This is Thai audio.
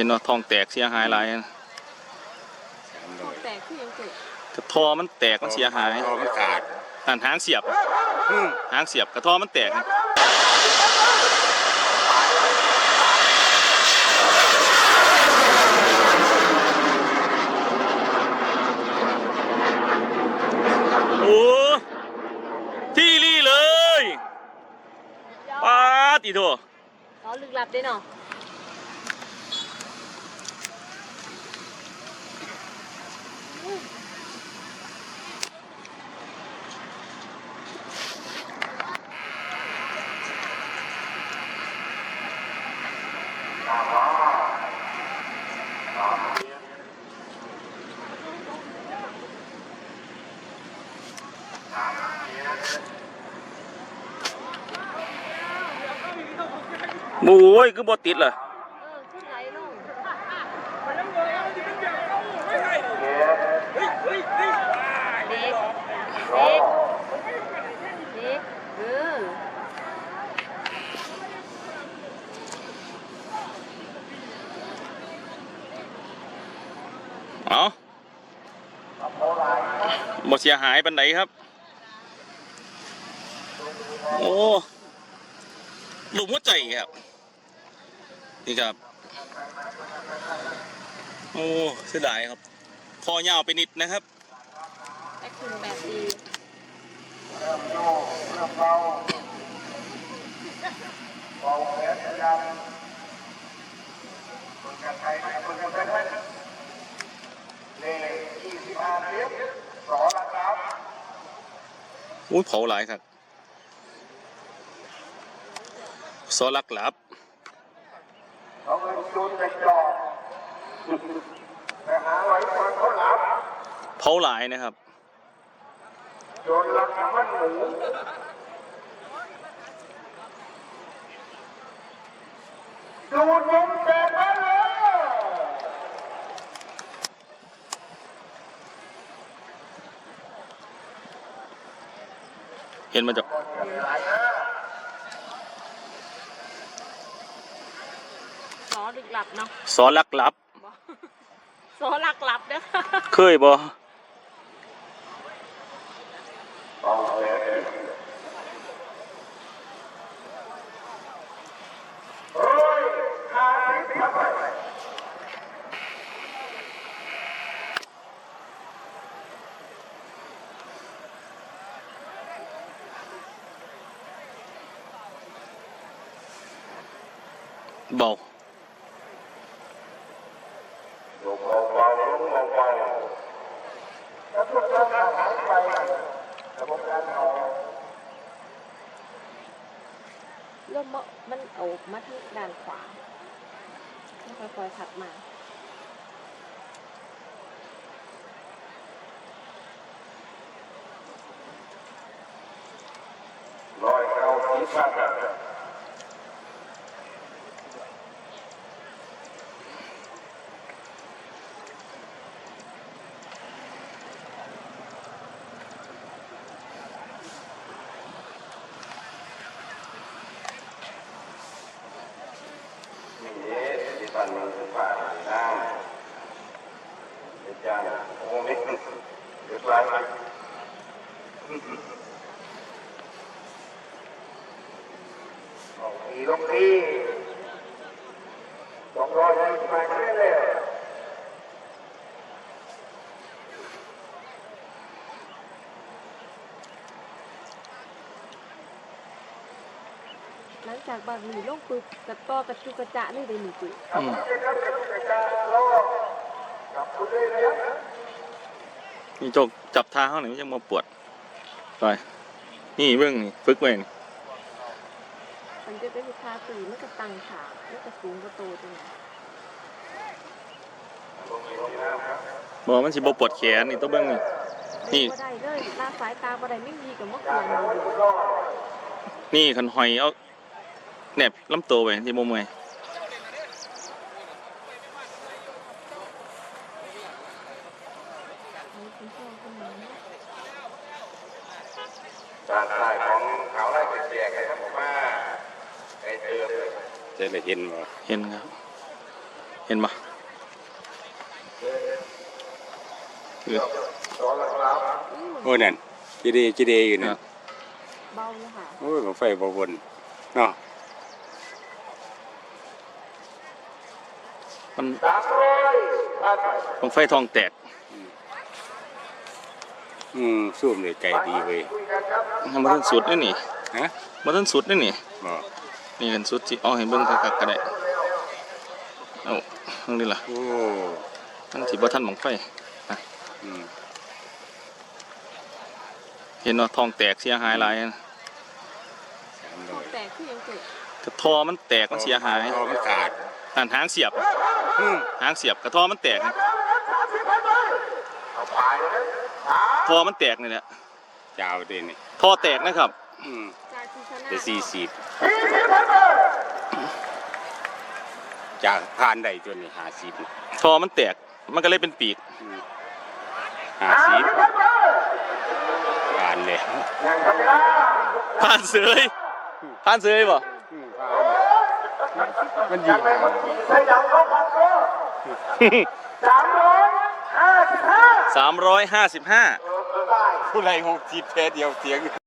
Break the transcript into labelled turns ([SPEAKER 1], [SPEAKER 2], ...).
[SPEAKER 1] เห็นว่าทองแตกเสียหายหลายนะ
[SPEAKER 2] ตกแตกคือยังเกิด
[SPEAKER 1] กระทอมันแตกมันเสียหาย
[SPEAKER 3] พอมันขาด
[SPEAKER 1] นั่นหางเสียบ
[SPEAKER 3] อืม
[SPEAKER 1] หางเสียบกระทอมันแตกโอ้ที่รี่เลยป้าดอีโถ
[SPEAKER 2] เขาลึกลับได้เนาะ
[SPEAKER 1] โอ้ยคือบ่ติด
[SPEAKER 2] เออขึ้นไหลลงเด็กเด็กเด็กเออ
[SPEAKER 1] เอาบ่เสียหายปันไหนครับ โอ้หลุมหัวใจครับ นี่ครับ โอ้เสียดายครับคอยาวไปนิดนะครับ
[SPEAKER 2] แต่คืนแบบดี
[SPEAKER 1] อุ้ยเผาหลายครับ ซลักหลับ
[SPEAKER 4] เอาเงินจูนไปจอไปหาไว้คนเขาหลับ
[SPEAKER 1] เผาหลายนะครับ
[SPEAKER 4] โยนลักน้ำมันหมูดูดนมแตกมาเลย
[SPEAKER 1] เห็นมาจาก
[SPEAKER 2] ซอ ลึกลับเนาะ
[SPEAKER 1] ซอลักหลับ
[SPEAKER 2] บ่ซอลักลับเด้อ
[SPEAKER 1] เคยบ่
[SPEAKER 4] เฮ้ยหา ทิพย์ทำไม
[SPEAKER 1] เบา
[SPEAKER 4] ลงเบาๆลงเบาๆแล้วพวกเราหายไประบบการเอา
[SPEAKER 2] ลมบ่มันเอามาที่ด้านขวาค่อยๆถัดมา
[SPEAKER 4] ลอยเอาศีรษะนี่ ที่ปันมันคือป่านั่งเดี๋ยวจานโอ้ไม่เดี๋ยวกลายเป็นออกทีลงทีสองร้อยให้มาแค่เลย
[SPEAKER 2] หลัง จากบางหนีลงปึ๊บกระต้อกระจุกกระจะนี่เลยหนีจุ
[SPEAKER 1] อืม
[SPEAKER 4] กับคุณเลยนะ
[SPEAKER 1] นี่โจกจับทางเขาหน่อยมันจะมาปวดไปนี่เบื้องนี่ฝึกไว้นี่
[SPEAKER 2] มันจะเป็นลูกค้าตื่นมันก็ตังขามันก็สูงกระโตจังเลย
[SPEAKER 1] บอกมันสิบ่ปวดแขนนี่ตัวเบื้องนี่ นี่
[SPEAKER 2] บ่ได้เลยลาสายตาบ่ได้ไม่มีกับเมื่อก่อนเลย
[SPEAKER 1] นี่คันหอยเอา แหนบลำตัวไปที่มุมไง
[SPEAKER 4] การถ่ายของเขาไล่เสียกันครับผมว่าไอ้เตือน
[SPEAKER 3] จะได้เห็นบ่
[SPEAKER 1] เห็นครับ เห็นปะเออ
[SPEAKER 4] ตอนหลัง
[SPEAKER 3] โอ้นั่นจีเดจีเดอยู่นั่น
[SPEAKER 2] เบาเลยค่ะ
[SPEAKER 3] โอ้ยบังไฟบ่วนเนาะ
[SPEAKER 1] มัน
[SPEAKER 4] ๆสามร้อยผ่านไป
[SPEAKER 1] บังไฟทองแตก
[SPEAKER 3] อืมซูมเลยไกลดีเว้ย
[SPEAKER 4] คุยกันครับ
[SPEAKER 1] มันทันสุดนี่นี่
[SPEAKER 3] ฮะ
[SPEAKER 1] มันทันสุดนี่นี่
[SPEAKER 3] บ่
[SPEAKER 1] นี่กันสุดที่เอาให้เบิ่งคักๆก็ได้เอาเบิ่งนี่ล่ะ
[SPEAKER 3] โอ้
[SPEAKER 1] มันสิบ่ทันบังไฟ
[SPEAKER 3] อืม
[SPEAKER 1] เห็นว่าทองแตกเสียหายหลายนะ
[SPEAKER 3] สามร้อย
[SPEAKER 2] แต่คือยังเกิด
[SPEAKER 1] กระทอมันแตกมันเสียหาย
[SPEAKER 3] อ๋อมันขาด
[SPEAKER 1] นั่นหางเสียบ
[SPEAKER 3] อืม
[SPEAKER 1] หางเสียบกระทอมันแตกนี่
[SPEAKER 4] เอาไปเลยสาม
[SPEAKER 1] ทอมันแตกนี่แหละ
[SPEAKER 3] ยาวเด้นี่
[SPEAKER 1] ทอแตกนะครับ
[SPEAKER 3] อืม
[SPEAKER 2] จากที่ชนะ
[SPEAKER 3] แต่สี่สิบ
[SPEAKER 4] สี่สิบผ่านไป
[SPEAKER 3] จากผ่านได้จนนี่ห้าสิบ
[SPEAKER 1] ทอมันแตกมันก็เลยเป็นปีก
[SPEAKER 3] ห้า
[SPEAKER 4] ห้า
[SPEAKER 3] สิบ
[SPEAKER 4] สิบผ่านไป
[SPEAKER 3] ผ่านเลย
[SPEAKER 4] ยังทำไม่ได้
[SPEAKER 1] ผ่านเสยผ่านเสยบ่
[SPEAKER 3] อืมผ่านมันยิ
[SPEAKER 4] ยัง สามร้อยห้าสิบห้า
[SPEAKER 1] สามร้อยห้าสิบห้า
[SPEAKER 4] เออได้
[SPEAKER 3] ผู้ไรหกสิบแพ้เดียวเสียง